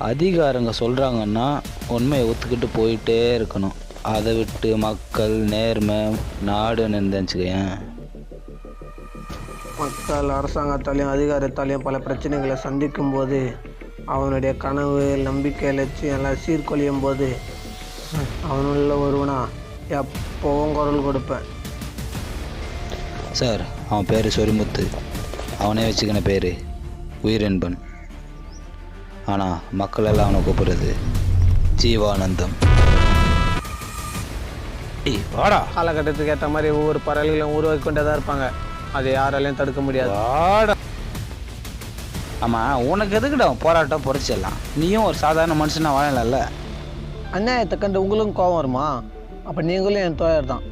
அதிகாரங்க சொல்கிறாங்கன்னா உண்மையை ஒத்துக்கிட்டு போயிட்டே இருக்கணும். அதை விட்டு மக்கள் நேர்மை நாடுன்னு இருந்துச்சுக்கேன் மக்கள் அரசாங்கத்தாலையும் அதிகாரத்தாலையும் பல பிரச்சனைகளை சந்திக்கும் போது அவனுடைய கனவு நம்பிக்கை லட்சியம் எல்லாம் சீர்குலையும் போது அவனுள்ள ஒருவனா எப்பவும் குரல் கொடுப்பேன். சார் அவன் பேர் சொரிமுத்து. அவனே வச்சுக்கின பேர் உயிரென்பன் ஆனால் மக்கள் எல்லாம் அவனை கூப்பிடுறது ஜீவானந்தம். வாடா. காலகட்டத்துக்கு ஏற்ற மாதிரி ஒவ்வொரு பறவைகளும் உருவாக்கி கொண்டே தான் இருப்பாங்க. அதை யாராலையும் தடுக்க முடியாது. வாடா. ஆமாம் உனக்கு எதுக்குடா போராட்டம் பொறிச்சிடலாம்? நீயும் ஒரு சாதாரண மனுஷனா வாழலாம்ல. அநியாயத்தை கண்டு உங்களுக்கும் கோபம் வருமா? அப்போ நீங்களும் என் தோழர் தான்.